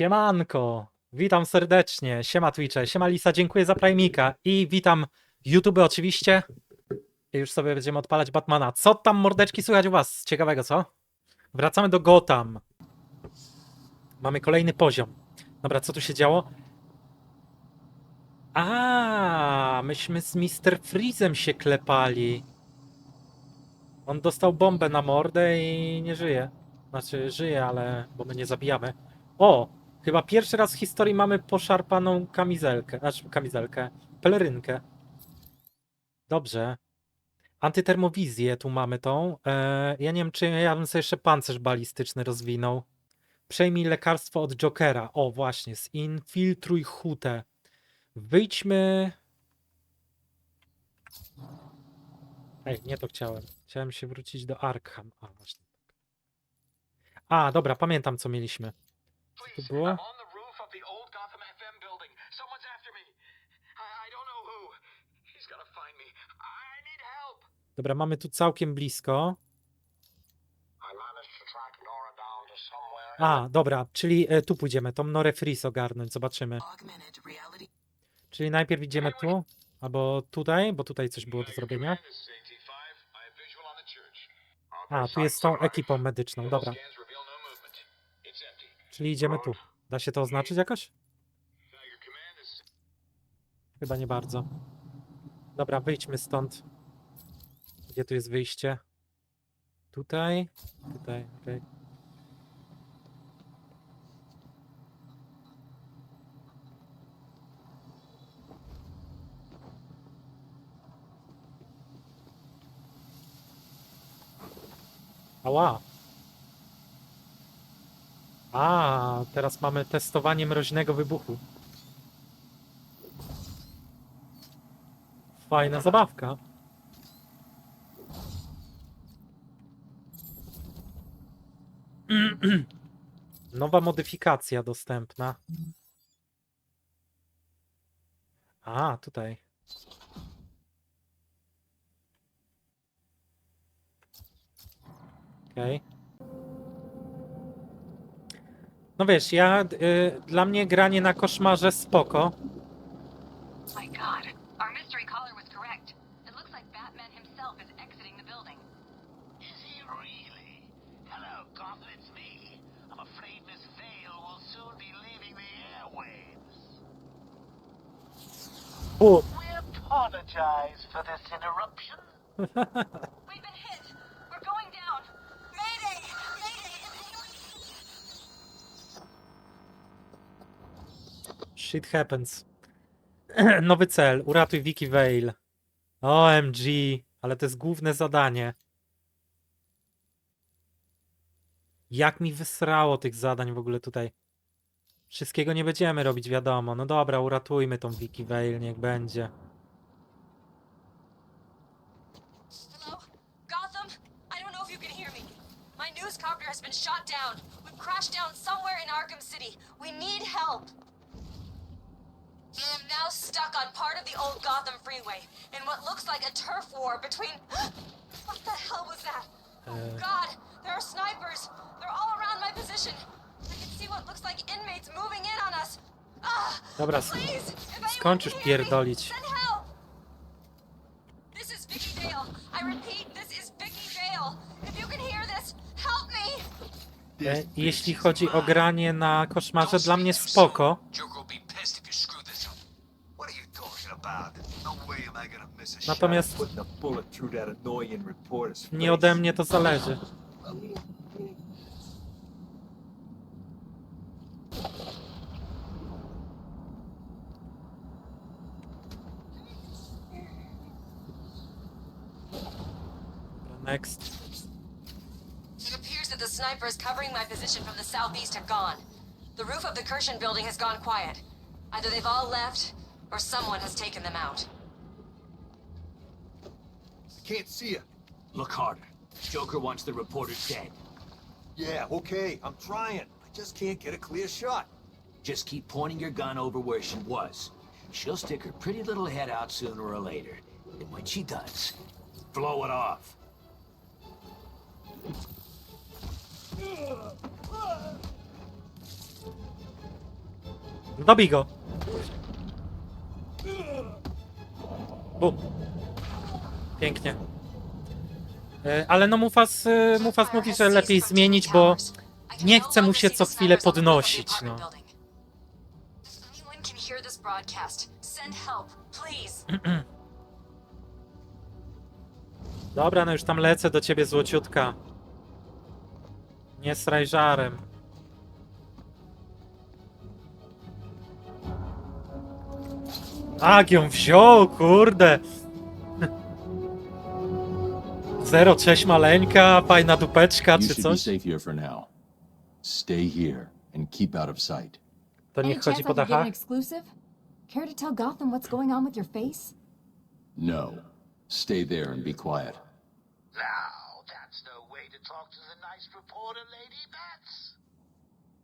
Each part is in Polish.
Siemanko, witam serdecznie, siema Twitche, siema Lisa, dziękuję za Prime'ika i witam YouTube oczywiście. I już sobie będziemy odpalać Batmana. Co tam mordeczki słychać u was? Ciekawego, co? Wracamy do Gotham. Mamy kolejny poziom. Dobra, co tu się działo? A, myśmy z Mr. Freezem się klepali. On dostał bombę na mordę i nie żyje. Znaczy, żyje, ale bo my nie zabijamy. O! Chyba pierwszy raz w historii mamy poszarpaną kamizelkę. Znaczy, kamizelkę. Pelerynkę. Dobrze. Antytermowizję tu mamy tą. E, ja nie wiem, czy ja bym sobie jeszcze pancerz balistyczny rozwinął. Przejmij lekarstwo od Jokera. O, właśnie. Zinfiltruj hutę. Wyjdźmy. Ej, nie to chciałem. Chciałem się wrócić do Arkham. A, właśnie. tak. A, dobra, pamiętam co mieliśmy. Co to Please, było? I'm on the roof of the old Gotham FM building. Someone's after me. I, I don't know who. He's gotta find me. I need help. Dobra, mamy tu całkiem blisko. A, dobra, czyli e, tu pójdziemy. Tą Norę Fris ogarnąć, zobaczymy. Czyli najpierw idziemy tu, albo tutaj, bo tutaj coś było do zrobienia. A, tu jest z tą ekipą medyczną, dobra. Czyli idziemy tu. Da się to oznaczyć jakoś? Chyba nie bardzo. Dobra, wyjdźmy stąd. Gdzie tu jest wyjście? Tutaj? Tutaj, okej. Ała. A, teraz mamy testowanie mroźnego wybuchu. Fajna zabawka. Nowa modyfikacja dostępna. A, tutaj. Okej. No wiesz, ja, y, dla mnie granie na koszmarze spoko. My god, our mystery caller was correct. It looks like Batman himself is exiting the building. Is he really? Hello, Gotham, it's me. I'm afraid Miss Vale will soon be leaving the airwaves. U, We apologize for this interruption. We've been hit. We're going down. Mayday! Mayday! Shit happens. Nowy cel, uratuj Vicky Vale. OMG, ale to jest główne zadanie. Jak mi wysrało tych zadań w ogóle tutaj. Wszystkiego nie będziemy robić, wiadomo. No dobra, uratujmy tą Vicky Vale, niech będzie. Hello? Gotham? I don't know if you can hear me. My newscopter has been shot down. We've crashed down somewhere in Arkham City. We need help. I am now stuck on part of the old Gotham freeway in what looks like a turf war between. what the hell was that? Uh. Oh God, there are snipers. They're all around my position. I can see what looks like inmates moving in on us. Ah, Dobra, s- please, if anyone can hear me, pierdolić. Send help. This is Vicky Vale. I repeat, this is Vicky Vale. If you can hear this, help me. Jeśli chodzi o granie na koszmarze, dla mnie spoko. Reporter's Nie ode mnie to zależy. Next. It appears that the snipers covering my position from the southeast have gone. The roof of the Kirshen building has gone quiet. Either they've all left, or someone has taken them out. Can't see you. Look harder. Joker wants the reporter dead. Yeah, okay, I'm trying. I just can't get a clear shot. Just keep pointing your gun over where she was. She'll stick her pretty little head out sooner or later. And when she does, blow it off. Dobij go. Bum. Pięknie. E, Ale no Mufas, e, Mufas mówi, że lepiej zmienić, bo nie chce mu się co chwilę podnosić, no. Dobra, no już tam lecę do ciebie złociutka. Nie sraj żarem. Tak, ją wziął, kurde. Zero, cześć maleńka, fajna dupeczka, You czy should be coś? safe here for now. Stay here and keep out of sight. To Any niech chodzi chance po could get an dachach? exclusive? Care to tell Gotham what's going on with your face? No. Stay there and be quiet. Now, that's no way to talk to the nice reporter, Lady Bats.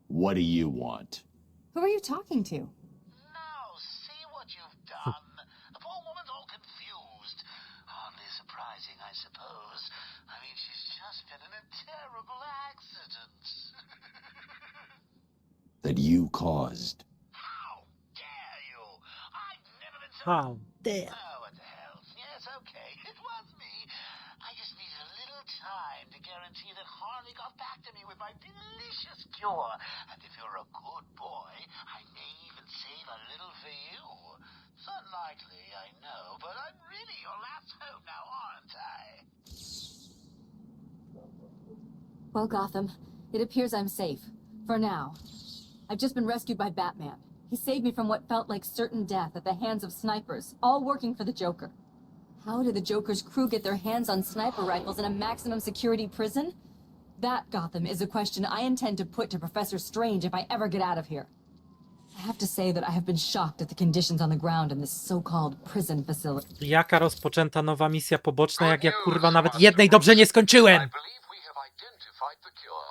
What do you want? Who are you talking to? Now, see what you've done. The poor woman's all confused. Hardly surprising, I suppose. I mean, she's just been in a terrible accident. That you caused. How dare you? I've never been so... How dare. Oh, what the hell? Yes, okay. It was me. I just needed a little time to guarantee that Harley got back to me with my delicious cure. And if you're a good boy, I may even save a little for you. It's unlikely, I know, but I'm really your last hope now, aren't I? Well, Gotham, it appears I'm safe. For now. I've just been rescued by Batman. He saved me from what felt like certain death at the hands of snipers, all working for the Joker. How did the Joker's crew get their hands on sniper rifles in a maximum security prison? That, Gotham, is a question I intend to put to Professor Strange if I ever get out of here. I have to say that I have been shocked at the conditions on the ground in this so-called prison facility. Jaka rozpoczęta nowa misja poboczna, jak ja kurwa nawet jednej dobrze nie skończyłem! I believe we have identified the cure.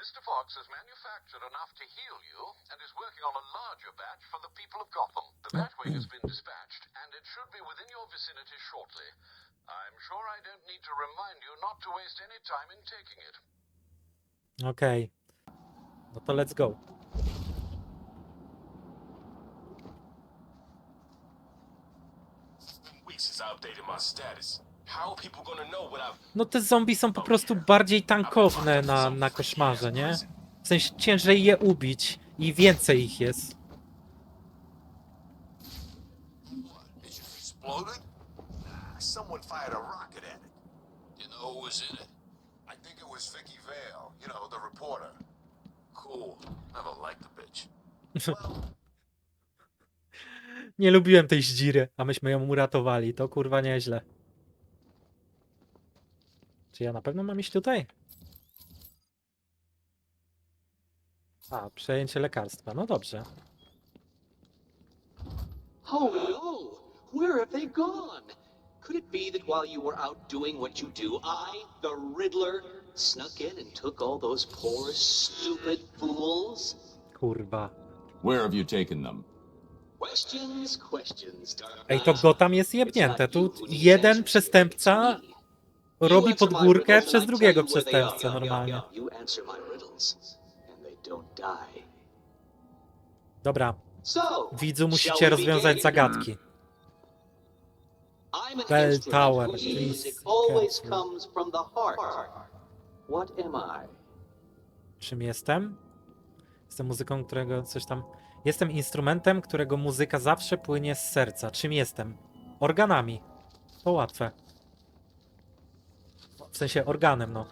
Mr. Fox has manufactured enough to heal you and is working on a larger batch for the people of Gotham. The mm. Batwing has been dispatched, and it should be within your vicinity shortly. I'm sure I don't need to remind you not to waste any time in taking it. Okay. No to let's go. Weeks since I updated my status. No te zombie są po prostu bardziej tankowne na, na koszmarze, nie? W sensie ciężej je ubić i więcej ich jest. It just exploded? Nah, someone fired a rocket at it. you know who was in it? I think it was Vicky Vale, you know, the reporter. Cool. Never liked the bitch. Nie lubiłem tej zdziry, a myśmy ją uratowali. To kurwa nieźle. Czy ja na pewno mam iść tutaj? A, przejęcie lekarstwa. No dobrze. Oh no! Where have they gone? Could it be that while you were out doing what you do, I, the Riddler, snuck in and took all those poor, stupid fools? Kurwa. Where have you taken them? Questions, questions, Dark Ej, to Knight. Gotham jest It's jebnięte. Tu jeden przestępca robi answer pod my górkę riddles przez drugiego przestępcę normalnie. Dobra, widzu, musicie rozwiązać zagadki. Bell Tower, please? Czym jestem? Jestem muzyką, którego coś tam. Jestem instrumentem, którego muzyka zawsze płynie z serca. Czym jestem? Organami. To łatwe. W sensie organem, no.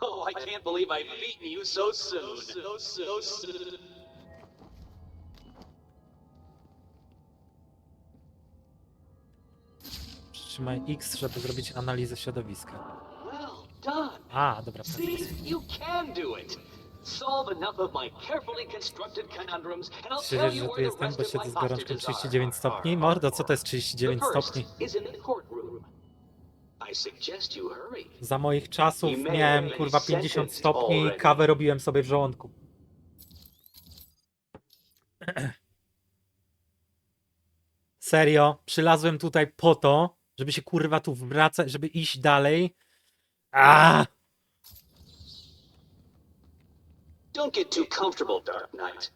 Oh, I can't believe I've beaten you so soon. So, so, soon. Przytrzymaj X, żeby zrobić analizę środowiska. Well done. A, dobra. See, you can do it. Solve enough of my carefully constructed conundrums, and I'll tell you że tu where the jestem, rest bo of siedzę my z gorączką hostages 39 are. stopni? Mordo, co to jest The 39 first stopni? is in the courtroom. I suggest you hurry. Za moich czasów miałem kurwa been 50 sentenced stopni i kawę robiłem sobie w żołądku. Serio, przylazłem tutaj po to, Żeby się kurwa tu wracać, żeby iść dalej. A! Don't get too comfortable, Dark Knight.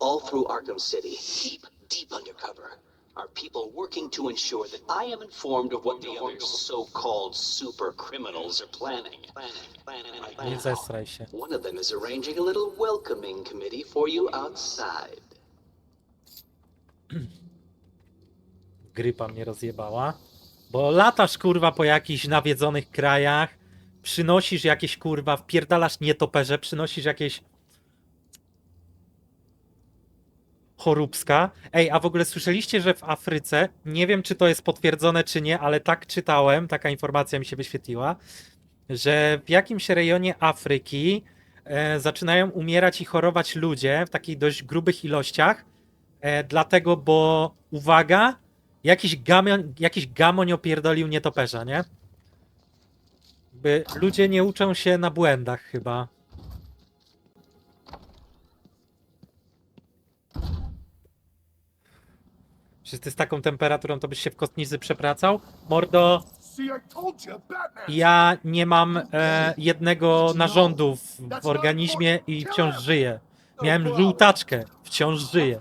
All through Arkham City, deep, deep undercover, are people working to ensure that I am informed of what the other so-called super criminals are planning. Nie zesraj się. One of them is arranging a little welcoming committee for you outside. Grypa mnie rozjebała. Bo latasz kurwa po jakichś nawiedzonych krajach, przynosisz jakieś kurwa, wpierdalasz nietoperze, przynosisz jakieś choróbska. Ej, a w ogóle słyszeliście, że w Afryce, nie wiem czy to jest potwierdzone czy nie, ale tak czytałem, taka informacja mi się wyświetliła, że w jakimś rejonie Afryki e, zaczynają umierać i chorować ludzie w takich dość grubych ilościach, e, dlatego, bo uwaga, jakiś, gamion, jakiś gamoń opierdolił nietoperza, nie? By ludzie nie uczą się na błędach chyba. Czy ty z taką temperaturą to byś się w kotnicy przepracał? Mordo, ja nie mam e, jednego narządu w, w organizmie i wciąż żyję. Miałem żółtaczkę, wciąż żyję.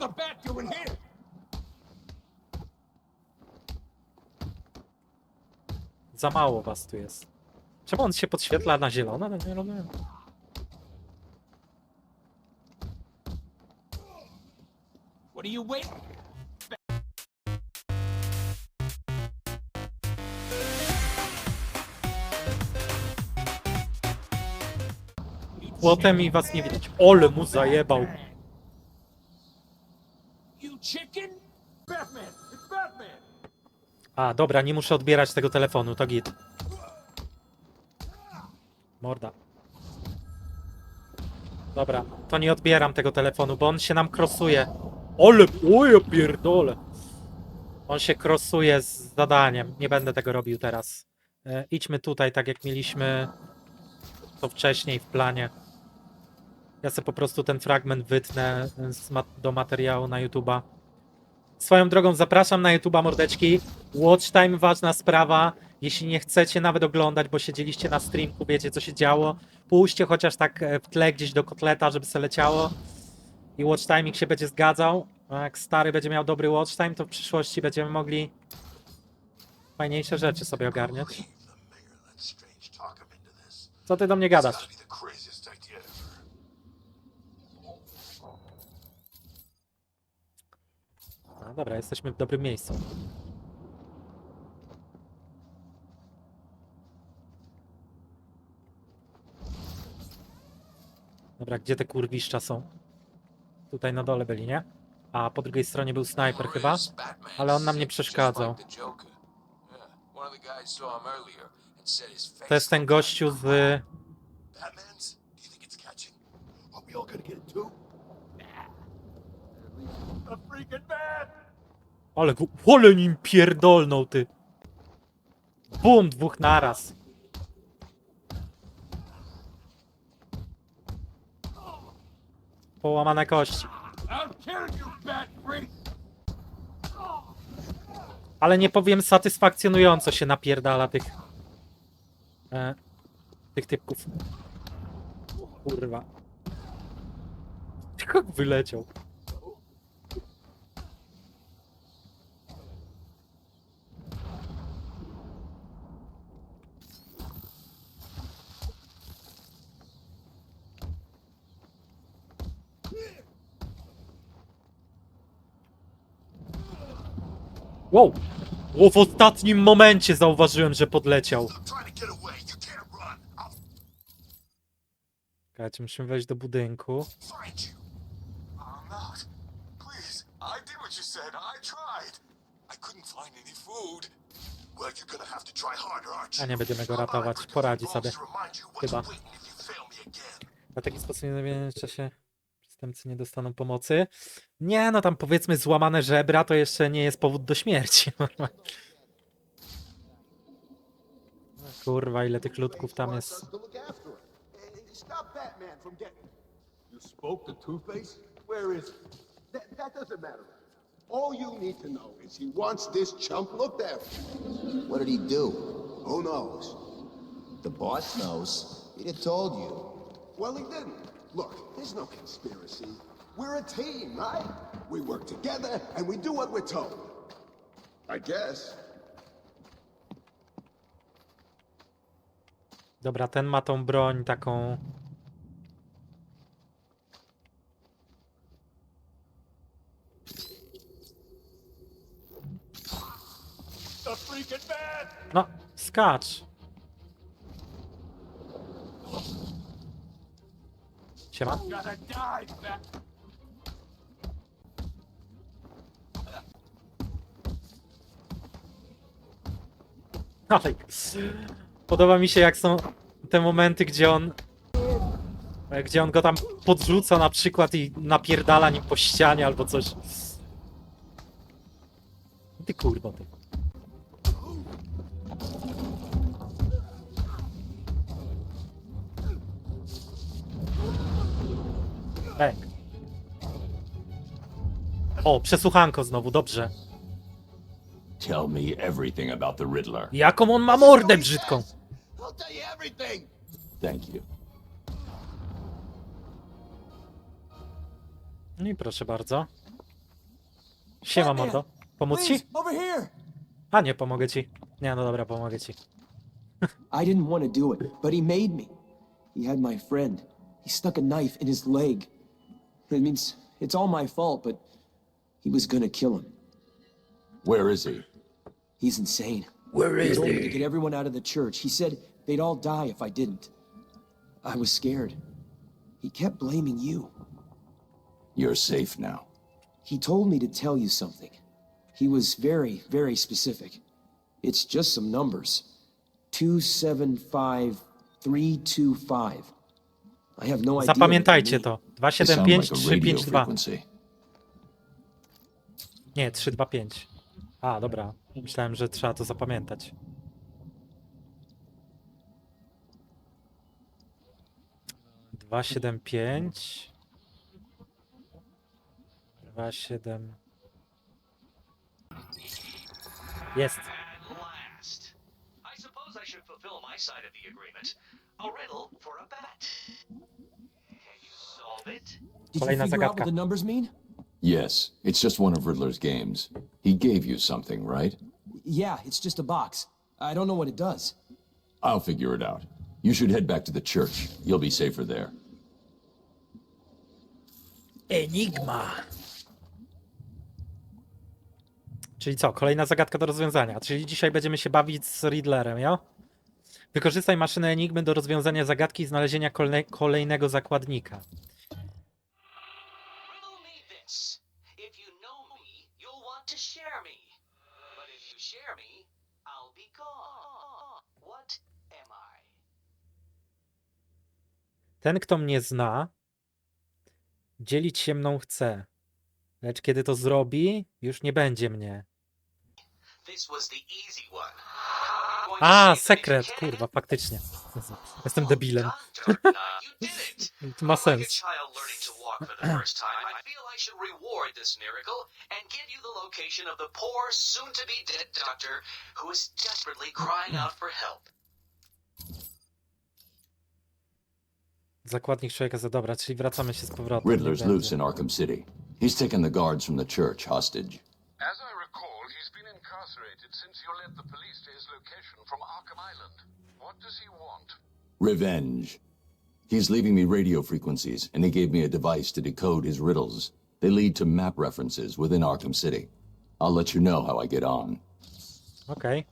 Za mało was tu jest. Czemu on się podświetla na zielono? No nie rozumiem. What are you waiting? Płotem i was nie widać. Ole mu zajebał. A, dobra, nie muszę odbierać tego telefonu, to git. Morda. Dobra, to nie odbieram tego telefonu, bo on się nam krosuje. Ole, oje pierdole. On się krosuje z zadaniem. Nie będę tego robił teraz. E, idźmy tutaj, tak jak mieliśmy to wcześniej w planie. Ja sobie po prostu ten fragment wytnę z ma do materiału na YouTube'a. Swoją drogą zapraszam na YouTube'a mordeczki. Watch time ważna sprawa. Jeśli nie chcecie nawet oglądać, bo siedzieliście na streamku, wiecie co się działo, pójście chociaż tak e, w tle gdzieś do kotleta, żeby se leciało i watch timing się będzie zgadzał. A jak stary będzie miał dobry watch time, to w przyszłości będziemy mogli fajniejsze rzeczy sobie ogarniać. Co ty do mnie gadasz? gotta be the craziest idea ever. No dobra, jesteśmy w dobrym miejscu. Dobra, gdzie te kurwiszcza są? Tutaj na dole byli, nie? A po drugiej stronie był snajper chyba, ale on nam nie przeszkadzał. To jest ten gościu z... The freaking bat! Ale, go- ale nim pierdolnął, ty! Bum, dwóch naraz. Połamane kości. Ale nie powiem, satysfakcjonująco się napierdala tych... E, tych typków. Kurwa. Jak wyleciał. Wow! O, w ostatnim momencie zauważyłem, że podleciał. Czekajcie, musimy wejść do budynku. A nie będziemy go ratować, poradzi sobie. Chyba. W taki sposób nie w czasie przestępcy nie dostaną pomocy. Nie, no tam powiedzmy złamane żebra to jeszcze nie jest powód do śmierci. Kurwa, ile tych ludków tam jest. All you need to know is he wants this chump looked after. What did he do? Who knows? The boss knows. He'd have told you. Well, he didn't. Look, there's no conspiracy. We're a team, right? We work together and we do what we're told. I guess. Dobra, ten ma tą broń taką. The freaking man! No, skacz. Siema. Ale podoba mi się jak są te momenty, gdzie on gdzie on go tam podrzuca na przykład i napierdala nim po ścianie albo coś. Ty kurwa ty. Bang. O, przesłuchanko znowu, dobrze. Tell me everything about the Riddler. Jaką on ma mordę brzydką. I'll tell you everything. Thank you. No i proszę bardzo. Siema, mordo. Pomóc ci? over here. A nie, pomogę ci. Nie, no dobra, pomogę ci. I didn't want to do it, but he made me. He had my friend. He stuck a knife in his leg. It means it's all my fault, but he was gonna kill him. Where is he? He's insane. Where He told me to get everyone out of the church. He said they'd all die if I didn't. I was scared. He kept blaming you. You're safe now. He told me to tell you something. He was very, very specific. It's just some numbers. 275325. I have no idea. Zapamiętajcie to. They sound 275 like a radio 352. frequency. Nie, 325. A, dobra. Myślałem, że trzeba to zapamiętać. Dwa siedem pięć. Dwa siedem. Jest. last. I suppose I should fulfill my side of the agreement. Kolejna figure out zagadka. what the numbers mean? Yes, it's just one of Riddler's games. He gave you something, right? Yeah, it's just a box. I don't know what it does. I'll figure it out. You should head back to the church. You'll be safer there. Enigma. Czyli co? Kolejna zagadka do rozwiązania. Czyli dzisiaj będziemy się bawić z Riddlerem, jo? Wykorzystaj maszynę Enigmy do rozwiązania zagadki i znalezienia kolejnego zakładnika. Ten, kto mnie zna, dzielić się mną chce. Lecz kiedy to zrobi, już nie będzie mnie. This was the easy one. A, sekret, kurwa, faktycznie. Jestem debilem. To ma sens. child learning to walk for the first time, I feel I should reward this miracle and give you the location of the poor, soon-to-be dead doctor who is desperately crying out for help. Zakładnik człowieka za dobra, czyli wracamy się z powrotem. Riddler's loose in Arkham City. He's taken the guards from the church hostage. As I incarcerated since you led the police to his location from Arkham Island. What does he want? Revenge. He's leaving me radio frequencies, and he gave me a device to decode his riddles. They lead to map references within Arkham City. I'll let you know how I get on. Okej.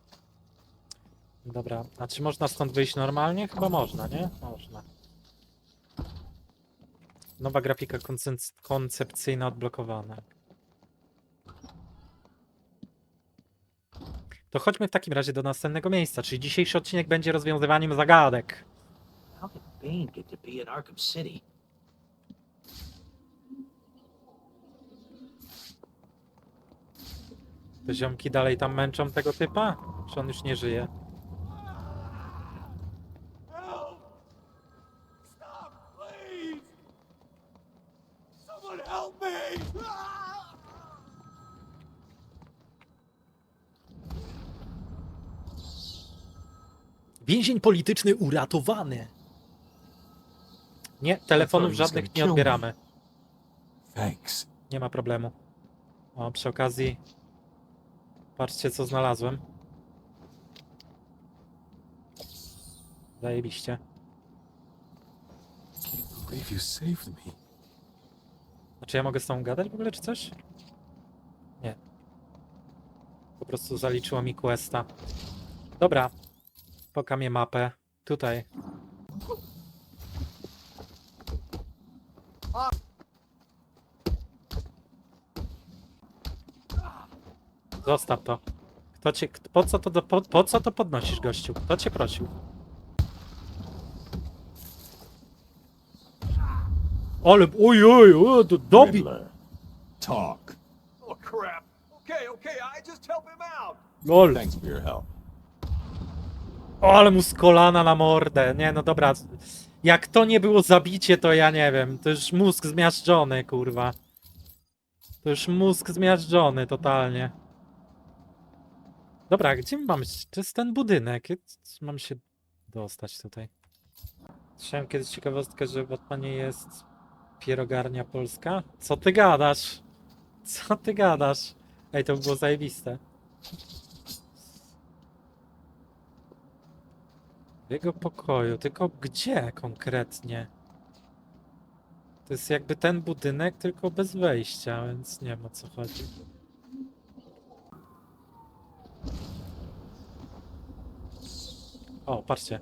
Dobra, a czy można stąd wyjść normalnie? Chyba można, nie? Można. Nowa grafika koncep- koncepcyjna odblokowana. To chodźmy w takim razie do następnego miejsca, czyli dzisiejszy odcinek będzie rozwiązywaniem zagadek. How did Bane get to be in Arkham City? Te ziomki dalej tam męczą tego typa? Czy on już nie żyje? Help! Stop, please! Someone help me! Ah! Więzień polityczny uratowany. Nie, telefonów żadnych nie odbieramy. Thanks. Nie ma problemu. O, przy okazji. Patrzcie, co znalazłem. Zajebiście. Believe you saved me. Znaczy ja mogę z tą gadać w ogóle, czy coś? Nie. Po prostu zaliczyło mi questa. Dobra. Pokamię mapę. Tutaj. Zostaw to. Kto cię, po, co to, do- po, po co to podnosisz, gościu? Kto cię prosił? Ale, oj, oj, oj, to dobi... Riddler, talk. Oh, crap. Okay, okay, I just help him out. Lol. Thanks for your help. O, ale mu z kolana na mordę. Nie, no dobra. Jak to nie było zabicie, to ja nie wiem. To już mózg zmiażdżony, kurwa. To już mózg zmiażdżony totalnie. Dobra, gdzie my mamy? To jest ten budynek. Mam się dostać tutaj? Słyszałem kiedyś ciekawostkę, że w Batmanie jest pierogarnia polska. Co ty gadasz? Co ty gadasz? Ej, to by było zajebiste. Jego pokoju, tylko gdzie konkretnie? To jest jakby ten budynek, tylko bez wejścia, więc nie wiem o co chodzi. O, patrzcie.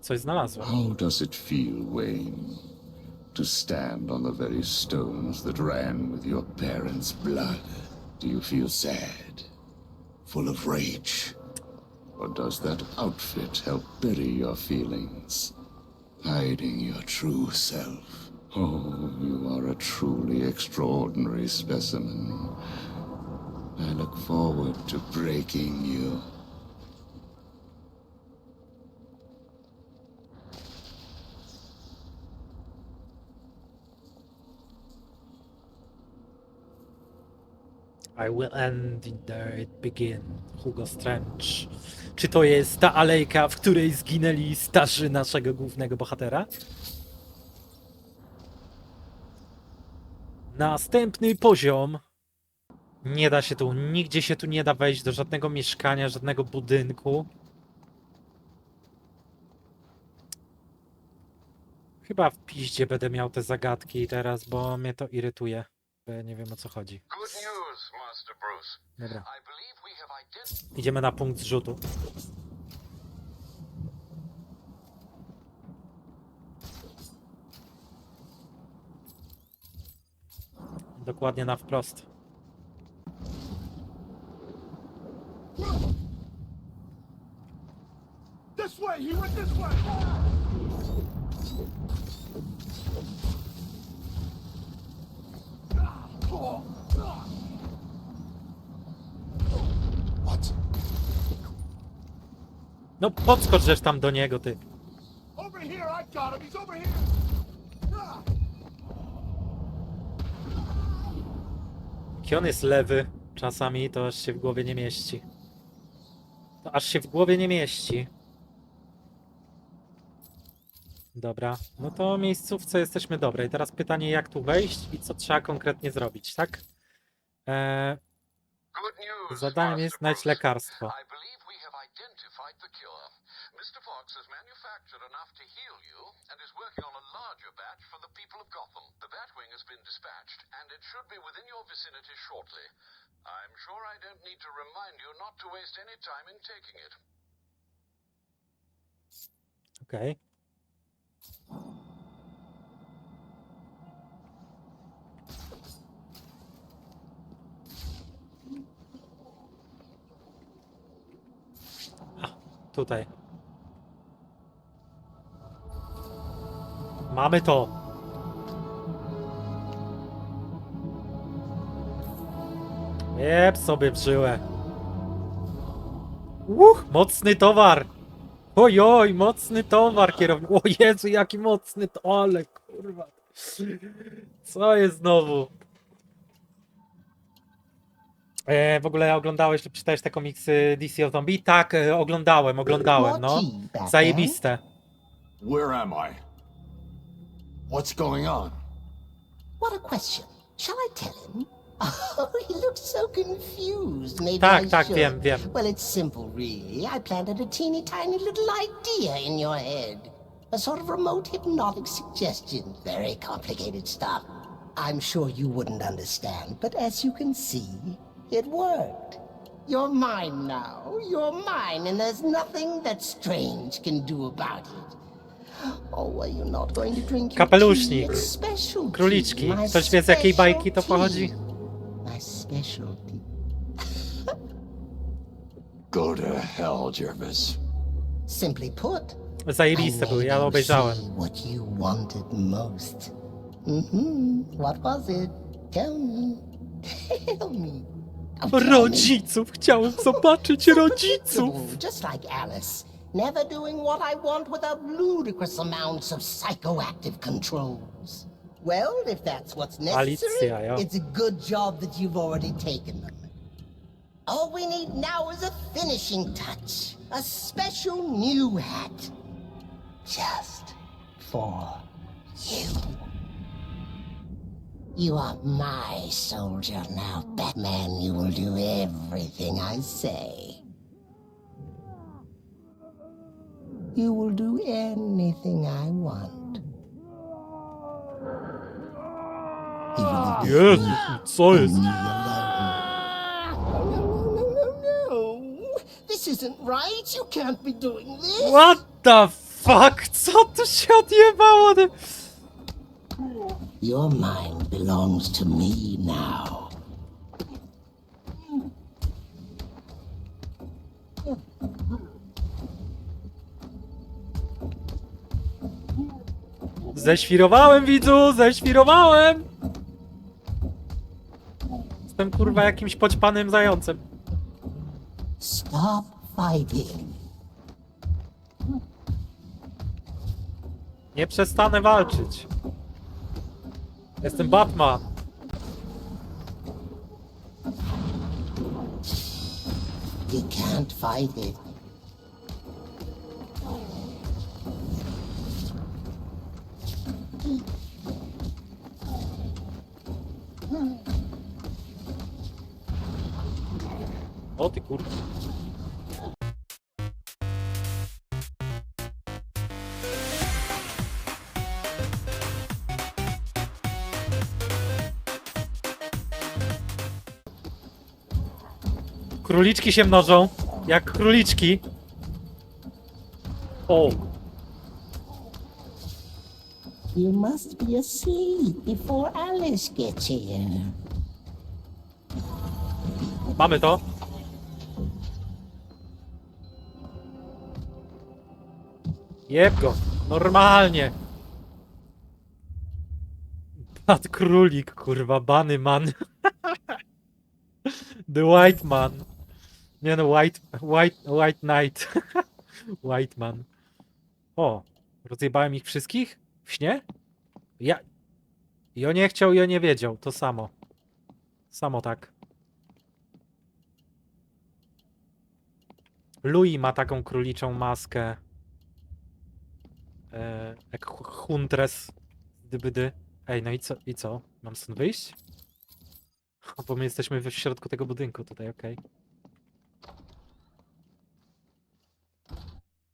Coś znalazłem. How does it feel, Wayne, to stand on the very stones that ran with your parents' blood? Do you feel sad, full of rage? Or does that outfit help bury your feelings, hiding your true self? Oh, you are a truly extraordinary specimen. I look forward to breaking you. I will end there it begin. Hugo Strange. Czy to jest ta alejka, w której zginęli starzy naszego głównego bohatera? Następny poziom. Nie da się tu, nigdzie się tu nie da wejść do żadnego mieszkania, żadnego budynku. Chyba w piździe będę miał te zagadki teraz, bo mnie to irytuje. Nie wiem o co chodzi. Good news. Dobra. Idziemy na punkt zrzutu. Dokładnie na wprost. This way, he went this way. What? No podskocz żeż tam do niego, ty. Over here, I got him. He's over here. Ah. Jaki on jest lewy czasami, to aż się w głowie nie mieści. To aż się w głowie nie mieści. Dobra, no to miejscówce jesteśmy dobre. I teraz pytanie, jak tu wejść i co trzeba konkretnie zrobić, tak? Eee. Zadaniem jest znaleźć lekarstwo. Mr. Fox has manufactured enough to heal you and is working on a larger batch for the people of Gotham. The Batwing has been dispatched, and it should be within your vicinity shortly. I'm sure I don't need to remind you not to waste any time in taking it. Okej. A, tutaj. Mamy to. Jeb sobie w żyłę. Uch, mocny towar. Oj, oj, mocny towar kierownik. O Jezu, jaki mocny to, ale kurwa. Co jest znowu? E, w ogóle oglądałeś lub czytałeś te komiksy DC o Zombie? Tak, e, oglądałem, oglądałem, no. Zajebiste. Where am I? What's going on? What a question. Shall I tell him? Oh, he looks so confused. Maybe Tak, I tak, should. wiem, wiem. Well, it's simple, really. I planted a teeny tiny little idea in your head. A sort of remote hypnotic suggestion. Very complicated stuff. I'm sure you wouldn't understand, but as you can see, it worked. You're mine now. You're mine, and there's nothing that Strange can do about it. Oh, are you not going to drink your Kapelusznik. tea? It's special Króliczki. my Ktoś wie z jakiej special bajki to tea. pochodzi? My specialty. Go to hell, Jervis. Simply put, Zajebiste były, ja obejrzałem. what you wanted most. Mm-hmm. What was it? Tell me. Tell me. Rodziców! Chciałem zobaczyć rodziców! Just like Alice. Never doing what I want without ludicrous amounts of psychoactive controls. Well, if that's what's necessary, Alicja, ja. it's a good job that you've already taken them. All we need now is a finishing touch. A special new hat. Just for you. You are my soldier now, Batman. You will do everything I say. You will do anything I want. You will leave Jezu, me co jest? and me alone. No, no, no, no, no, no. This isn't right. You can't be doing this. What the fuck? Co tu się odjebało? Your mind belongs to me now. Ześwirowałem, widzu! Ześwirowałem! Jestem kurwa jakimś poćpanym zającem. Stop fighting. Nie przestanę walczyć. Jestem Batman. You can't fight it. O ty kurwa. Króliczki się mnożą, jak króliczki. O, You must be asleep before Alice gets here. mamy to. Jeb go, normalnie. Pat królik, kurwa, bany man. The white man. Nie no, white, white, white knight. white man. O, rozjebałem ich wszystkich? W śnie? Ja... Jo nie chciał, jo nie wiedział, to samo. Samo tak. Louis ma taką króliczą maskę. E, jak hu- Huntres. Dybydy. Ej, no i co? I co? Mam stąd wyjść? Bo my jesteśmy w środku tego budynku tutaj, okej.